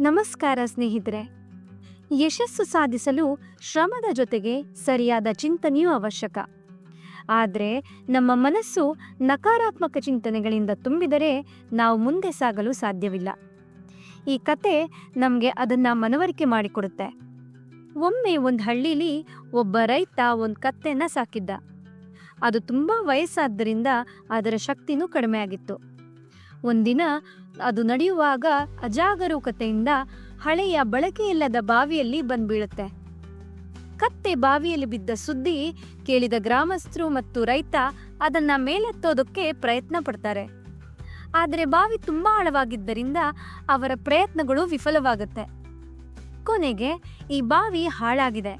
ನಮಸ್ಕಾರ ಸ್ನೇಹಿತರೆ. ಯಶಸ್ಸು ಸಾಧಿಸಲು ಶ್ರಮದ ಜೊತೆಗೆ ಸರಿಯಾದ ಚಿಂತನೆಯೂ ಅವಶ್ಯಕ. ಆದರೆ ನಮ್ಮ ಮನಸ್ಸು ನಕಾರಾತ್ಮಕ ಚಿಂತನೆಗಳಿಂದ ತುಂಬಿದರೆ ನಾವು ಮುಂದೆ ಸಾಗಲು ಸಾಧ್ಯವಿಲ್ಲ. ಈ ಕತೆ ನಮಗೆ ಅದನ್ನ ಮನವರಿಕೆ ಮಾಡಿಕೊಡುತ್ತೆ. ಒಮ್ಮೆ ಒಂದು ಹಳ್ಳಿಲಿ ಒಬ್ಬ ರೈತ ಒಂದು ಕತ್ತೆನ ಸಾಕಿದ್ದ. ಅದು ತುಂಬ ವಯಸ್ಸಾದ್ದರಿಂದ ಅದರ ಶಕ್ತಿನೂ ಕಡಿಮೆ ಆಗಿತ್ತು. ಒಂದಿನ ಅದು ನಡೆಯುವಾಗ ಅಜಾಗರೂಕತೆಯಿಂದ ಹಳೆಯ ಬಳಕೆಯಿಲ್ಲದ ಬಾವಿಯಲ್ಲಿ ಬಂದ್ಬೀಳುತ್ತೆ. ಕತ್ತೆ ಬಾವಿಯಲ್ಲಿ ಬಿದ್ದ ಸುದ್ದಿ ಕೇಳಿದ ಗ್ರಾಮಸ್ಥರು ಮತ್ತು ರೈತ ಅದನ್ನ ಮೇಲೆತ್ತೋದಕ್ಕೆ ಪ್ರಯತ್ನ ಪಡ್ತಾರೆ. ಆದರೆ ಬಾವಿ ತುಂಬಾ ಆಳವಾಗಿದ್ದರಿಂದ ಅವರ ಪ್ರಯತ್ನಗಳು ವಿಫಲವಾಗುತ್ತೆ. ಕೊನೆಗೆ ಈ ಬಾವಿ ಹಾಳಾಗಿದೆ.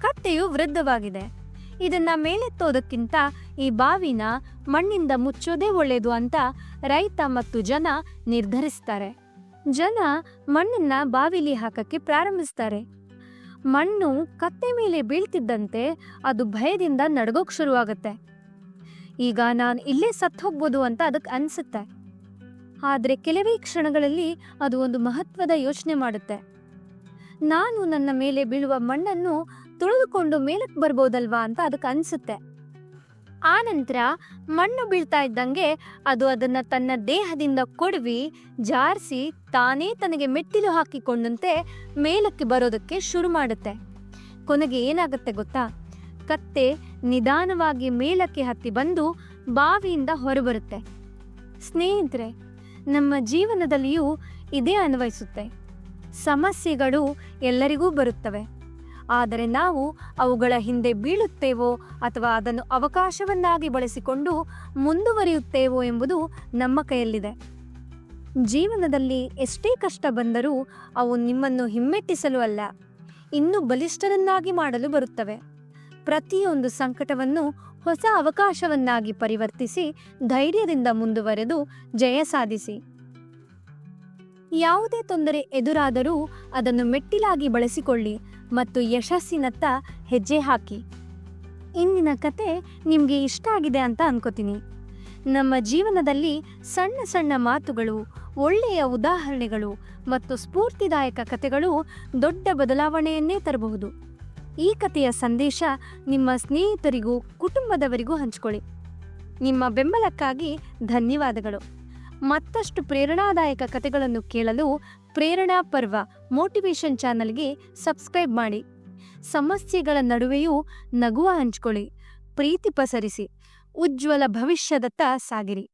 ಕತ್ತೆಯು ವೃದ್ಧವಾಗಿದೆ. ಇದನ್ನ ಮೇಲೆತ್ತೋದಕ್ಕಿಂತ ಈ ಬಾವಿನ ಮಣ್ಣಿಂದ ಮುಚ್ಚೋದೇ ಒಳ್ಳೆಯದು ಅಂತ ರೈತ ಮತ್ತು ಜನ ನಿರ್ಧರಿಸ್ತಾರೆ. ಜನ ಮಣ್ಣನ್ನ ಬಾವಿಲಿ ಹಾಕಕ್ಕೆ ಪ್ರಾರಂಭಿಸ್ತಾರೆ. ಮಣ್ಣು ಕತ್ತೆ ಮೇಲೆ ಬೀಳ್ತಿದ್ದಂತೆ ಅದು ಭಯದಿಂದ ನಡಗೋಕ್ ಶುರುವಾಗುತ್ತೆ. ಈಗ ನಾನು ಇಲ್ಲೇ ಸತ್ತು ಹೋಗ್ಬೋದು ಅಂತ ಅದಕ್ಕೆ ಅನ್ಸುತ್ತೆ. ಆದರೆ ಕೆಲವೇ ಕ್ಷಣಗಳಲ್ಲಿ ಅದು ಒಂದು ಮಹತ್ವದ ಯೋಚನೆ ಮಾಡುತ್ತೆ. ನಾನು ನನ್ನ ಮೇಲೆ ಬೀಳುವ ಮಣ್ಣನ್ನು ತುಳಿದುಕೊಂಡು ಮೇಲಕ್ಕೆ ಬರ್ಬೋದಲ್ವಾ ಅಂತ ಅದಕ್ಕೆ ಅನ್ಸುತ್ತೆ. ಆ ನಂತರ ಮಣ್ಣು ಬೀಳ್ತಾ ಇದ್ದಂಗೆ ಅದು ಅದನ್ನ ತನ್ನ ದೇಹದಿಂದ ಕೊಡವಿ, ಜಾರಿಸಿ ತಾನೇ ತನಗೆ ಮೆಟ್ಟಿಲು ಹಾಕಿಕೊಂಡಂತೆ ಮೇಲಕ್ಕೆ ಬರೋದಕ್ಕೆ ಶುರು ಮಾಡುತ್ತೆ. ಕೊನೆಗೆ ಏನಾಗುತ್ತೆ ಗೊತ್ತಾ? ಕತ್ತೆ ನಿಧಾನವಾಗಿ ಮೇಲಕ್ಕೆ ಹತ್ತಿ ಬಂದು ಬಾವಿಯಿಂದ ಹೊರಬರುತ್ತೆ. ಸ್ನೇಹಿತರೆ, ನಮ್ಮ ಜೀವನದಲ್ಲಿಯೂ ಇದೇ ಅನ್ವಯಿಸುತ್ತೆ. ಸಮಸ್ಯೆಗಳು ಎಲ್ಲರಿಗೂ ಬರುತ್ತವೆ. ಆದರೆ ನಾವು ಅವುಗಳ ಹಿಂದೆ ಬೀಳುತ್ತೇವೋ ಅಥವಾ ಅದನ್ನು ಅವಕಾಶವನ್ನಾಗಿ ಬಳಸಿಕೊಂಡು ಮುಂದುವರಿಯುತ್ತೇವೋ ಎಂಬುದು ನಮ್ಮ ಕೈಯಲ್ಲಿದೆ. ಜೀವನದಲ್ಲಿ ಎಷ್ಟೇ ಕಷ್ಟ ಬಂದರೂ ಅವು ನಿಮ್ಮನ್ನು ಹಿಮ್ಮೆಟ್ಟಿಸಲು ಅಲ್ಲ, ಇನ್ನೂ ಬಲಿಷ್ಠರನ್ನಾಗಿ ಮಾಡಲು ಬರುತ್ತವೆ. ಪ್ರತಿಯೊಂದು ಸಂಕಟವನ್ನು ಹೊಸ ಅವಕಾಶವನ್ನಾಗಿ ಪರಿವರ್ತಿಸಿ ಧೈರ್ಯದಿಂದ ಮುಂದುವರೆದು ಜಯ ಸಾಧಿಸಿ. ಯಾವುದೇ ತೊಂದರೆ ಎದುರಾದರೂ ಅದನ್ನು ಮೆಟ್ಟಿಲಾಗಿ ಬಳಸಿಕೊಳ್ಳಿ ಮತ್ತು ಯಶಸ್ಸಿನತ್ತ ಹೆಜ್ಜೆ ಹಾಕಿ. ಇಂದಿನ ಕತೆ ನಿಮಗೆ ಇಷ್ಟ ಆಗಿದೆ ಅಂತ ಅನ್ಕೋತೀನಿ. ನಮ್ಮ ಜೀವನದಲ್ಲಿ ಸಣ್ಣ ಸಣ್ಣ ಮಾತುಗಳು, ಒಳ್ಳೆಯ ಉದಾಹರಣೆಗಳು ಮತ್ತು ಸ್ಫೂರ್ತಿದಾಯಕ ಕಥೆಗಳು ದೊಡ್ಡ ಬದಲಾವಣೆಯನ್ನೇ ತರಬಹುದು. ಈ ಕಥೆಯ ಸಂದೇಶ ನಿಮ್ಮ ಸ್ನೇಹಿತರಿಗೂ, ಕುಟುಂಬದವರಿಗೂ ಹಂಚಿಕೊಳ್ಳಿ. ನಿಮ್ಮ ಬೆಂಬಲಕ್ಕಾಗಿ ಧನ್ಯವಾದಗಳು. ಮತ್ತಷ್ಟು ಪ್ರೇರಣಾದಾಯಕ ಕಥೆಗಳನ್ನು ಕೇಳಲು ಪ್ರೇರಣಾ ಪರ್ವ ಮೋಟಿವೇಶನ್ ಚಾನಲ್ಗೆ ಸಬ್ಸ್ಕ್ರೈಬ್ ಮಾಡಿ. ಸಮಸ್ಯೆಗಳ ನಡುವೆಯೂ ನಗುವ ಹಂಚ್ಕೊಳ್ಳಿ. ಪ್ರೀತಿ ಪಸರಿಸಿ. ಉಜ್ವಲ ಭವಿಷ್ಯದತ್ತ ಸಾಗಿರಿ.